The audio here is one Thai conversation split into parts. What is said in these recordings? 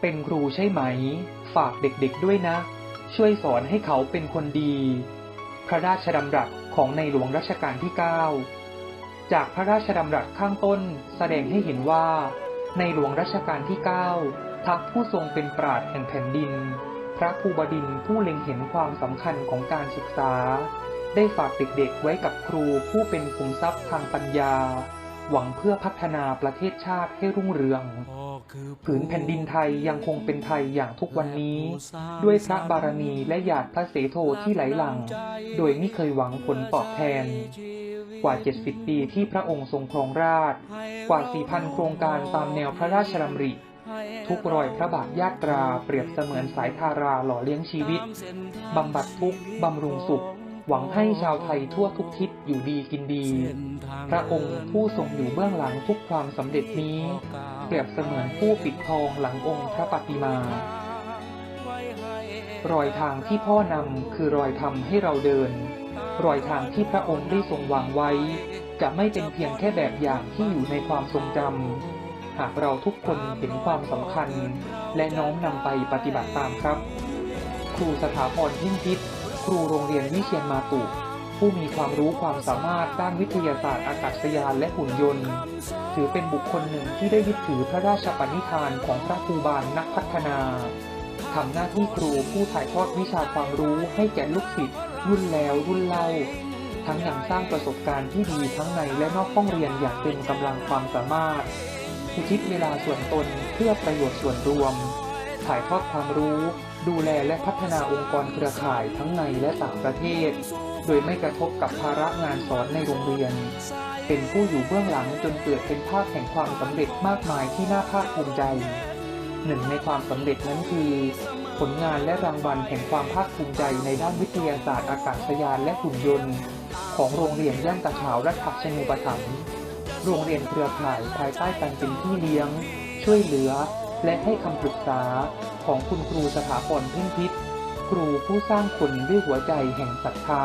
เป็นครูใช่ไหม ฝากเด็กๆด้วยนะ ช่วยสอนให้เขาเป็นคนดี พระราชดำรัสของในหลวงรัชกาลที่ 9 จากพระราชดำรัสข้างต้นแสดงให้เห็นว่า ในหลวงรัชกาลที่ 9 ทักผู้ทรงเป็นปราดแห่งแผ่นดิน พระภูบดินผู้เล็งเห็นความสำคัญของการศึกษา ได้ฝากเด็กๆไว้กับครูผู้เป็นขุมทรัพย์ทางปัญญา หวังเพื่อพัฒนาประเทศชาติให้รุ่งเรือง ผืนแผ่นดินไทยยังคงเป็นไทยอย่างทุกวันนี้ ด้วยพระบารมีและหยาดพระเสโทที่ไหลหลั่ง โดยไม่เคยหวังผลตอบแทน กว่า 70 ปีที่พระองค์ทรงครองราชย์กว่า 4,000 โครงการตามแนวพระราชดำริทุกรอยพระบาทญาตราเปรียบเสมือนสายทาราหล่อเลี้ยงชีวิต บำบัดทุกข์บำรุงสุข หวังให้ชาวไทยทั่วทุกทิศอยู่ดีกินดี พระองค์ผู้ทรงอยู่เบื้องหลังทุกความสำเร็จนี้เปรียบเสมือนผู้ปิดทองหลังองค์พระปฏิมา รอยทางที่พ่อนำคือรอยทำให้เราเดิน รอยทางที่พระองค์ได้ทรงวางไว้ จะไม่เป็นเพียงแค่แบบอย่างที่อยู่ในความทรงจำหากเราทุกคนเห็นความสำคัญ และน้อมนำไปปฏิบัติตามครับ ครูสถาพรยิ่งพิษครูโรงเรียนวิเชียนมาตุ ผู้มีความรู้ความสามารถด้านวิทยาศาสตร์อากาศยานและหุ่นยนต์ ถือเป็นบุคคลหนึ่งที่ได้ยึดถือพระราชปณิธานของพระครูบาลนักพัฒนาทำหน้าที่ครูผู้ถ่ายทอดวิชาความรู้ให้แก่ลูกศิษย์รุ่นแล้วรุ่นเล่า ทั้งยังสร้างประสบการณ์ที่ดีทั้งในและนอกห้องเรียนอย่างเต็มกำลังความสามารถอุทิศเวลาส่วนตนเพื่อประโยชน์ส่วนรวม ถ่ายทอดความรู้ ดูแลและพัฒนาองค์กรเครือข่ายทั้งในและต่างประเทศ ดยไม่กระทบกับภาระงานสอนในโรงเรียน เป็นผู้อยู่เบื้องหลังจนเกิดเป็นภาพแห่งความสำเร็จมากมายที่น่าภาคภูมิใจ หนึ่งในความสำเร็จนั้นคือ ผลงานและรางวัลแห่งความภาคภูมิใจในด้านวิทยาศาสตร์อากาศยานและหุ่นยนต์ ของโรงเรียนย่านตะขาวรัฐชนูปถัมภ์โรงเรียนเครือข่ายภายใต้การเป็นพี่เลี้ยง ช่วยเหลือ และให้คำปรึกษาของคุณครูสถาพรเพ่งพิษครูผู้สร้างคนด้วยหัวใจแห่งศรัทธา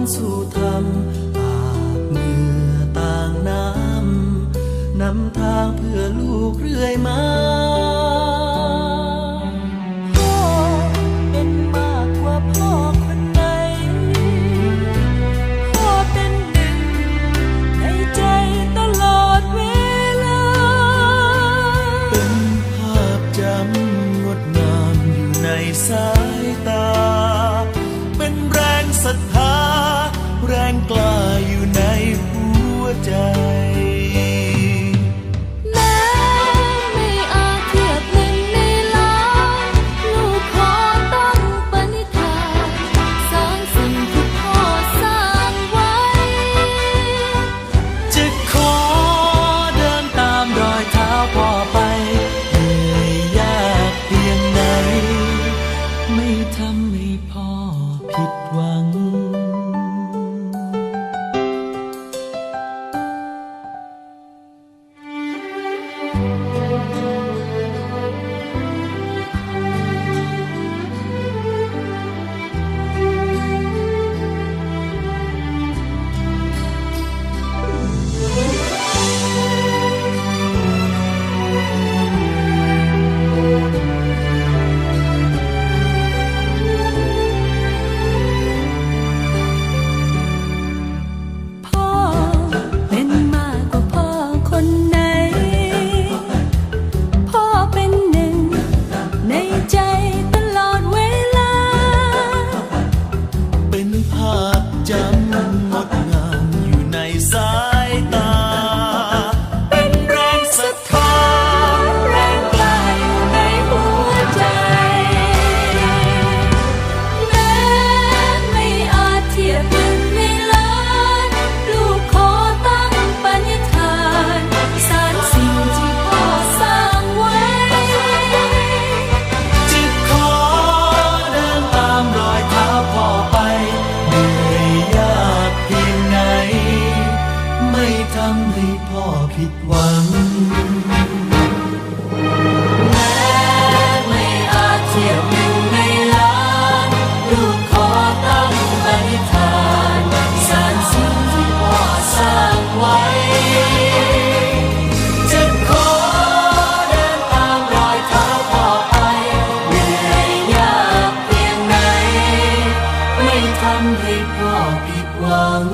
พ่อทนสู้ทำอาบเหงื่อต่างน้ำนำทางเพื่อลูกเรื่อยมาพ่อำให้พ่อผิดหวังไม่อาจเทียบหนึ่งในล้านลูกขอตั้งปณิธานสารสิ่งที่พ่อสร้างไว้จะขอเดินตามรอยเท้าพ่อไปเหนื่อยากเพียงไหนไม่ทำให้พ่อผิดหวัง